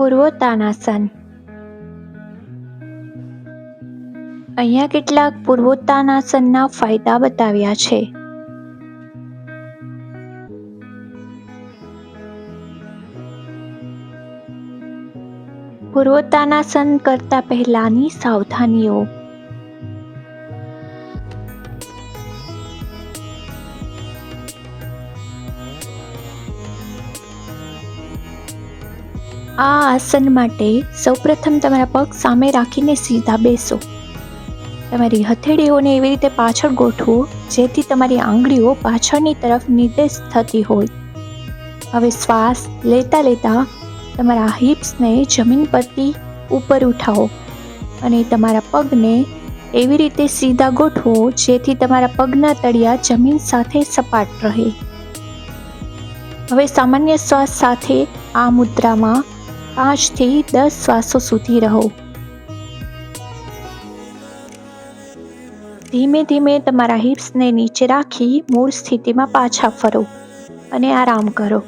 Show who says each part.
Speaker 1: પૂર્વોત્તાનાસન. અહીંયા કેટલાક પૂર્વોત્તાનાસનના ફાયદા બતાવ્યા છે. પૂર્વોત્તાનાસન કરતા પહેલાની સાવધાનીઓ. આ આસન માટે સૌપ્રથમ તમારા પગ સામે રાખીને સીધા બેસો. તમારી હથેળીઓને એવી રીતે પાછળ ગોઠવો, જેથી તમારી આંગળીઓ પાછળની તરફ નિર્દેશ થતી હોય. હવે શ્વાસ લેતા લેતા તમારા હિપ્સને જમીન પરથી ઉપર ઉઠાવો અને તમારા પગને એવી રીતે સીધા ગોઠવો, જેથી તમારા પગના તળિયા જમીન સાથે સપાટ રહે. હવે સામાન્ય શ્વાસ સાથે આ મુદ્રામાં પાંચથી દસ શ્વાસો સુધી રહો. ધીમે ધીમે તમારા હિપ્સને નીચે રાખી મૂળ સ્થિતિમાં પાછા ફરો અને આરામ કરો.